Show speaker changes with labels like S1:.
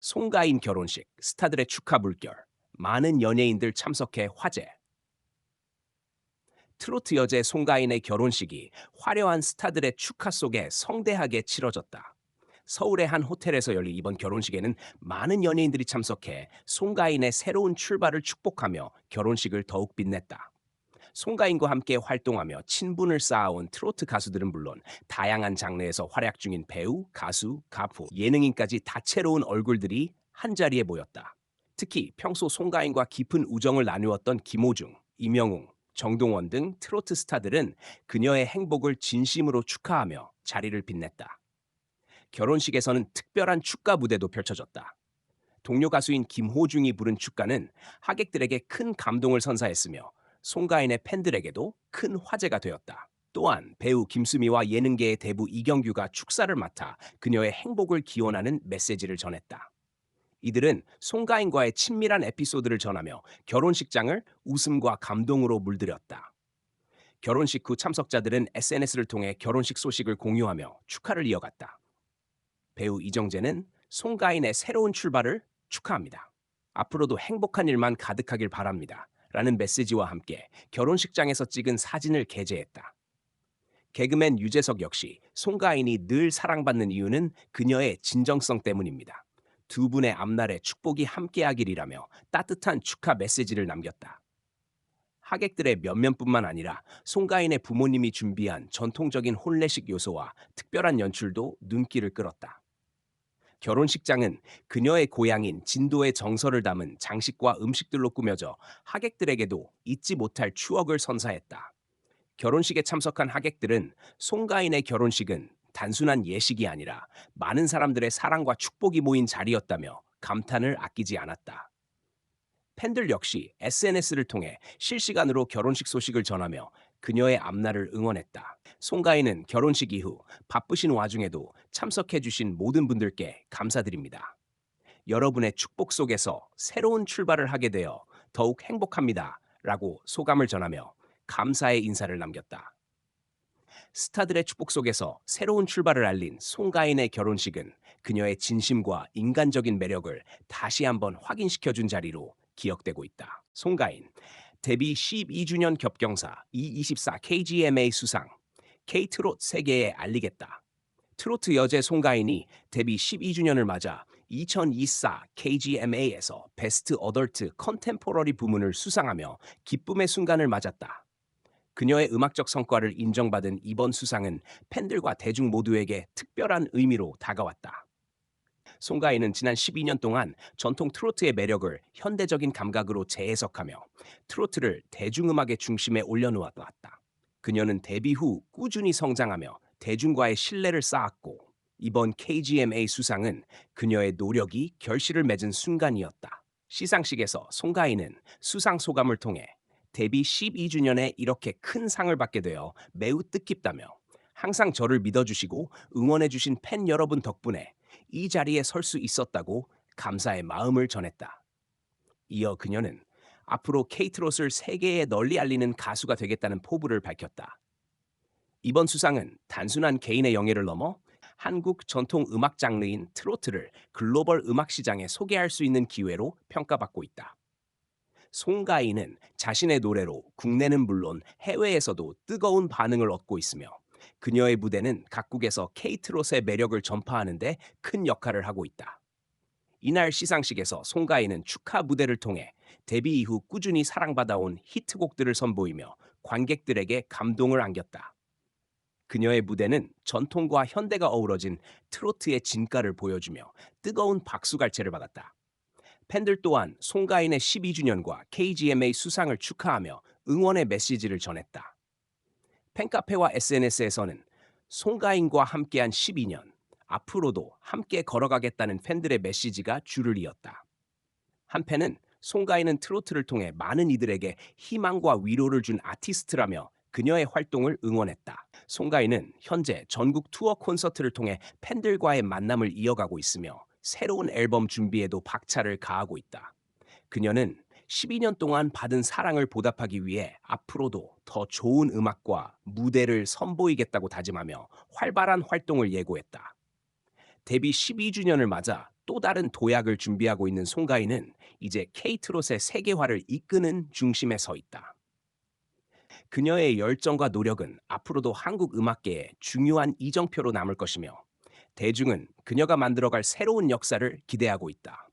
S1: 송가인 결혼식, 스타들의 축하 물결, 많은 연예인들 참석해 화제. 트로트 여제 송가인의 결혼식이 화려한 스타들의 축하 속에 성대하게 치러졌다. 서울의 한 호텔에서 열린 이번 결혼식에는 많은 연예인들이 참석해 송가인의 새로운 출발을 축복하며 결혼식을 더욱 빛냈다. 송가인과 함께 활동하며 친분을 쌓아온 트로트 가수들은 물론 다양한 장르에서 활약 중인 배우, 가수, 가수, 예능인까지 다채로운 얼굴들이 한자리에 모였다. 특히 평소 송가인과 깊은 우정을 나누었던 김호중, 임영웅, 정동원 등 트로트 스타들은 그녀의 행복을 진심으로 축하하며 자리를 빛냈다. 결혼식에서는 특별한 축가 무대도 펼쳐졌다. 동료 가수인 김호중이 부른 축가는 하객들에게 큰 감동을 선사했으며 송가인의 팬들에게도 큰 화제가 되었다. 또한 배우 김수미와 예능계의 대부 이경규가 축사를 맡아 그녀의 행복을 기원하는 메시지를 전했다. 이들은 송가인과의 친밀한 에피소드를 전하며 결혼식장을 웃음과 감동으로 물들였다. 결혼식 후 참석자들은 SNS를 통해 결혼식 소식을 공유하며 축하를 이어갔다. 배우 이정재는 송가인의 새로운 출발을 축하합니다. 앞으로도 행복한 일만 가득하길 바랍니다. 라는 메시지와 함께 결혼식장에서 찍은 사진을 게재했다. 개그맨 유재석 역시 송가인이 늘 사랑받는 이유는 그녀의 진정성 때문입니다. 두 분의 앞날에 축복이 함께하길이라며 따뜻한 축하 메시지를 남겼다. 하객들의 면면뿐만 아니라 송가인의 부모님이 준비한 전통적인 혼례식 요소와 특별한 연출도 눈길을 끌었다. 결혼식장은 그녀의 고향인 진도의 정서를 담은 장식과 음식들로 꾸며져 하객들에게도 잊지 못할 추억을 선사했다. 결혼식에 참석한 하객들은 송가인의 결혼식은 단순한 예식이 아니라 많은 사람들의 사랑과 축복이 모인 자리였다며 감탄을 아끼지 않았다. 팬들 역시 SNS를 통해 실시간으로 결혼식 소식을 전하며 그녀의 앞날을 응원했다. 송가인은 결혼식 이후 바쁘신 와중에도 참석해 주신 모든 분들께 감사드립니다. 여러분의 축복 속에서 새로운 출발을 하게 되어 더욱 행복합니다. 라고 소감을 전하며 감사의 인사를 남겼다. 스타들의 축복 속에서 새로운 출발을 알린 송가인의 결혼식은 그녀의 진심과 인간적인 매력을 다시 한번 확인시켜 준 자리로 기억되고 있다. 송가인, 데뷔 12주년 겹경사 E24 KGMA 수상, K트롯 세계에 알리겠다. 트로트 여제 송가인이 데뷔 12주년을 맞아 2024 KGMA에서 베스트 어덜트 컨템포러리 부문을 수상하며 기쁨의 순간을 맞았다. 그녀의 음악적 성과를 인정받은 이번 수상은 팬들과 대중 모두에게 특별한 의미로 다가왔다. 송가인은 지난 12년 동안 전통 트로트의 매력을 현대적인 감각으로 재해석하며 트로트를 대중음악의 중심에 올려놓았다. 그녀는 데뷔 후 꾸준히 성장하며 대중과의 신뢰를 쌓았고 이번 KGMA 수상은 그녀의 노력이 결실을 맺은 순간이었다. 시상식에서 송가인은 수상 소감을 통해 데뷔 12주년에 이렇게 큰 상을 받게 되어 매우 뜻깊다며 항상 저를 믿어주시고 응원해주신 팬 여러분 덕분에 이 자리에 설 수 있었다고 감사의 마음을 전했다. 이어 그녀는 앞으로 케이트롯을 세계에 널리 알리는 가수가 되겠다는 포부를 밝혔다. 이번 수상은 단순한 개인의 영예를 넘어 한국 전통 음악 장르인 트로트를 글로벌 음악 시장에 소개할 수 있는 기회로 평가받고 있다. 송가인은 자신의 노래로 국내는 물론 해외에서도 뜨거운 반응을 얻고 있으며 그녀의 무대는 각국에서 케이트롯의 매력을 전파하는 데 큰 역할을 하고 있다. 이날 시상식에서 송가인은 축하 무대를 통해 데뷔 이후 꾸준히 사랑받아온 히트곡들을 선보이며 관객들에게 감동을 안겼다. 그녀의 무대는 전통과 현대가 어우러진 트로트의 진가를 보여주며 뜨거운 박수갈채를 받았다. 팬들 또한 송가인의 12주년과 KGMA 수상을 축하하며 응원의 메시지를 전했다. 팬카페와 SNS에서는 송가인과 함께한 12년, 앞으로도 함께 걸어가겠다는 팬들의 메시지가 줄을 이었다. 한팬은 송가인은 트로트를 통해 많은 이들에게 희망과 위로를 준 아티스트라며 그녀의 활동을 응원했다. 송가인은 현재 전국 투어 콘서트를 통해 팬들과의 만남을 이어가고 있으며 새로운 앨범 준비에도 박차를 가하고 있다. 그녀는 12년 동안 받은 사랑을 보답하기 위해 앞으로도 더 좋은 음악과 무대를 선보이겠다고 다짐하며 활발한 활동을 예고했다. 데뷔 12주년을 맞아 또 다른 도약을 준비하고 있는 송가인은 이제 케이트롯의 세계화를 이끄는 중심에 서 있다. 그녀의 열정과 노력은 앞으로도 한국 음악계에 중요한 이정표로 남을 것이며 대중은 그녀가 만들어갈 새로운 역사를 기대하고 있다.